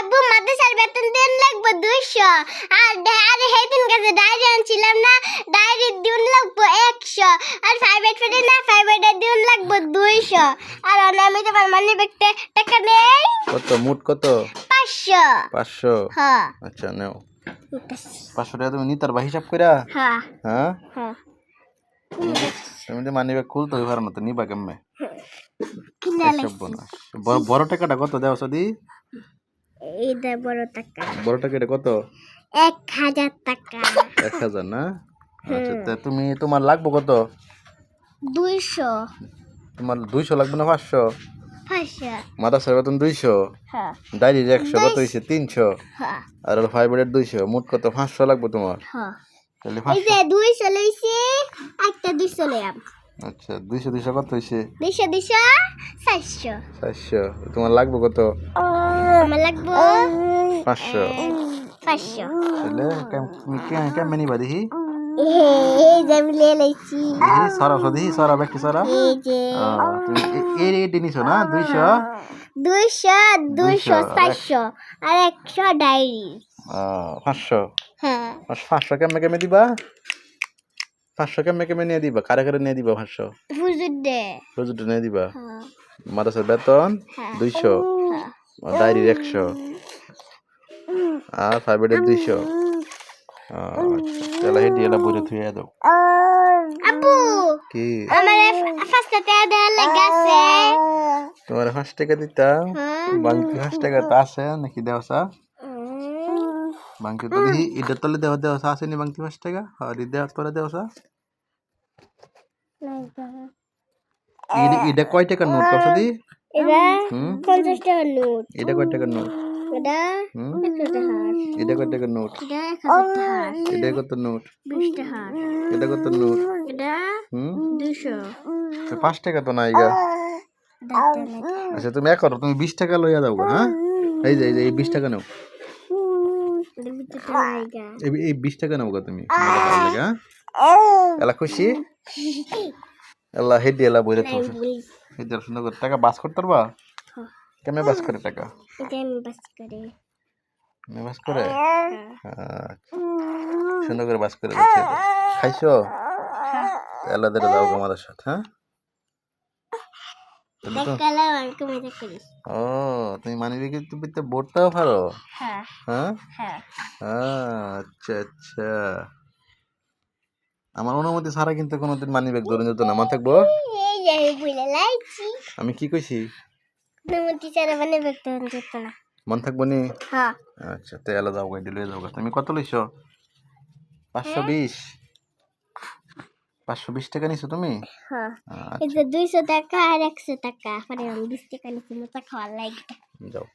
আব্বু মাদ্রাসার বেতন দিন লাগবে দুইশো। আর আর সেদিন কাছে ডায়েরি আনছিলাম না ডায়েরি দিন লাগবে একশো। আর প্রাইভেট ফেটে না প্রাইভেটের দিন লাগবে দুইশো। আর আমি তোমার মানি ব্যাগতে টাকা নেই? কত মুট কত? পাঁচশো। পাঁচশো? হ্যাঁ। আচ্ছা নেও। পাঁচশো টাকা তুমি নিতার বা হিসাব কইরা? হ্যাঁ। হ্যাঁ? হ্যাঁ। তুমি তো মানি ব্যাগ খুলতে হইবার না তো নিবা কেমনে? বড়- টাকাটা কত দেও সদি? এই দে বড় টাকা। বড় টাকাটা কত? এক হাজার টাকা। এক হাজার না? আচ্ছা তা তুমি তোমার লাগবে কত? দুইশো। তোমার দুইশো লাগবে না পাঁচশো? মাদ্রাসার বেতন দুইশো? হ্যাঁ। ডায়েরির একশো কত হয়েছে? তিনশো? হ্যাঁ। আর হলো ফাইবারের দুইশো মোট কত? পাঁচশো লাগবে তোমার? হ্যাঁ। তাহলে দুইশো লইছি একটা দুইশো লইয়াম। আচ্ছা দুইশো দুইশো কত হয়েছে দুইশো দুইশো চারশো। চারশো। তোমার লাগবে কত? আমার লাগবো পাঁচশো। পাঁচশো। তাহলে কেমনে নিবা দেখি পাঁচশো কেমনে কেমনে দিবা? পাঁচশো কেমনে কেমনে নিয়ে দিবা? কারে কারে নিয়ে দিবা পাঁচশো? হুজুর দে রোজটা নিয়ে দিবা? হ্যাঁ। মাদ্রাসার বেতন হ্যাঁ। দুইশো। হ্যাঁ। ডায়েরির একশো। আর ফাইবারের দুইশো। আচ্ছা তাহলে হেঁটে এলা বইরে থুয়ে দাও। আব্বু কি? আমার ফার্স্ট টাকা দেওয়ার লাগে আছে। তোমার পাঁচ টাকা হ্যাঁ। বাংকি পাঁচ টাকা তো আছে নাকি দেওয়া বাংকি তো দেখি এটা তলে দেওয়া দেওয়া আসেনি বাংকি পাঁচ টাকা? আর তলে দেওয়া এটা কয় টাকার নোট কত দি? এটা হুম? পঞ্চাশ টাকার নোট। এটা কয় টাকার নোট? এটা টাকার কয় টাকার নোট? এটা টাকার কত নোট? টাকার এটা কত নোট? এটা হুম? দুশো তো পাঁচ টাকা তো নাই গা। আচ্ছা তুমি এক করো তুমি বিশ টাকা লইয়া যাও গো, হ্যাঁ? এই যে এই যে এই বিশ টাকা নাও। এই এই বিশ টাকা গা তুমি। হ্যাঁ এলা খুশি? এলা হেডি এলা বইরে তো হেডি সুন্দর করে টাকা বাস করতে পারবা? কেমনে বাস করে টাকা? কেমনে বাস করে? আচ্ছা। সুন্দর করে বাস করে দেখিয়ে খাইছো? এলা দেরে দাও আমাদের সাথে হ্যাঁ? ও তুমি পারো হ্যাঁ। আহ, আচ্ছা আচ্ছা। আমার অনুমতি ছাড়া কিন্তু কোনোদিন মানি ব্যাগ ধরে যেত না। মা থাকব? আমি কি কইছি? মন থাকব নি? আচ্ছা তো এলা যাও গাইডি লয়ে যাও। তুমি কত লইছো? পাঁচশো বিশ। পাঁচশো বিশ টাকা নিছো তুমি? আচ্ছা। দুইশো টাকা আর একশো টাকা। পরে আমি বিশ টাকা নিচ্ছি মতো খাওয়ার লাগে। যাও।